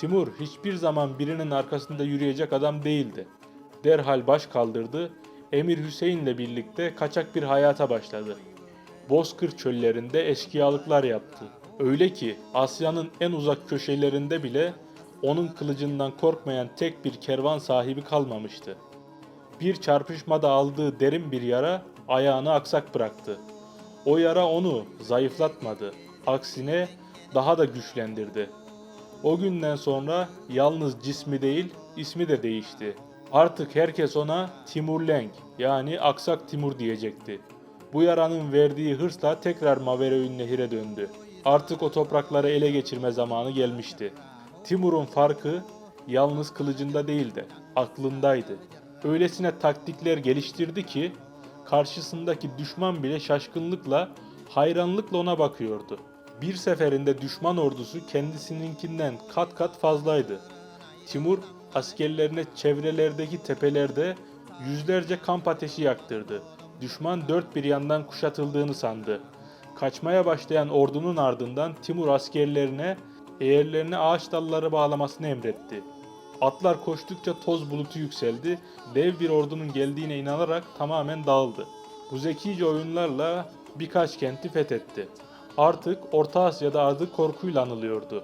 Timur hiçbir zaman birinin arkasında yürüyecek adam değildi. Derhal baş kaldırdı, Emir Hüseyin'le birlikte kaçak bir hayata başladı. Bozkır çöllerinde eşkıyalıklar yaptı. Öyle ki Asya'nın en uzak köşelerinde bile onun kılıcından korkmayan tek bir kervan sahibi kalmamıştı. Bir çarpışmada aldığı derin bir yara ayağını aksak bıraktı. O yara onu zayıflatmadı. Aksine daha da güçlendirdi. O günden sonra yalnız cismi değil, ismi de değişti. Artık herkes ona Timur Lenk yani Aksak Timur diyecekti. Bu yaranın verdiği hırsla tekrar Mavereün Nehir'e döndü. Artık o toprakları ele geçirme zamanı gelmişti. Timur'un farkı yalnız kılıcında değil de aklındaydı. Öylesine taktikler geliştirdi ki karşısındaki düşman bile şaşkınlıkla, hayranlıkla ona bakıyordu. Bir seferinde düşman ordusu kendisininkinden kat kat fazlaydı. Timur askerlerine çevrelerdeki tepelerde yüzlerce kamp ateşi yaktırdı. Düşman dört bir yandan kuşatıldığını sandı. Kaçmaya başlayan ordunun ardından Timur askerlerine eğerlerine ağaç dalları bağlamasını emretti. Atlar koştukça toz bulutu yükseldi, dev bir ordunun geldiğine inanarak tamamen dağıldı. Bu zekice oyunlarla birkaç kenti fethetti. Artık Orta Asya'da adı korkuyla anılıyordu.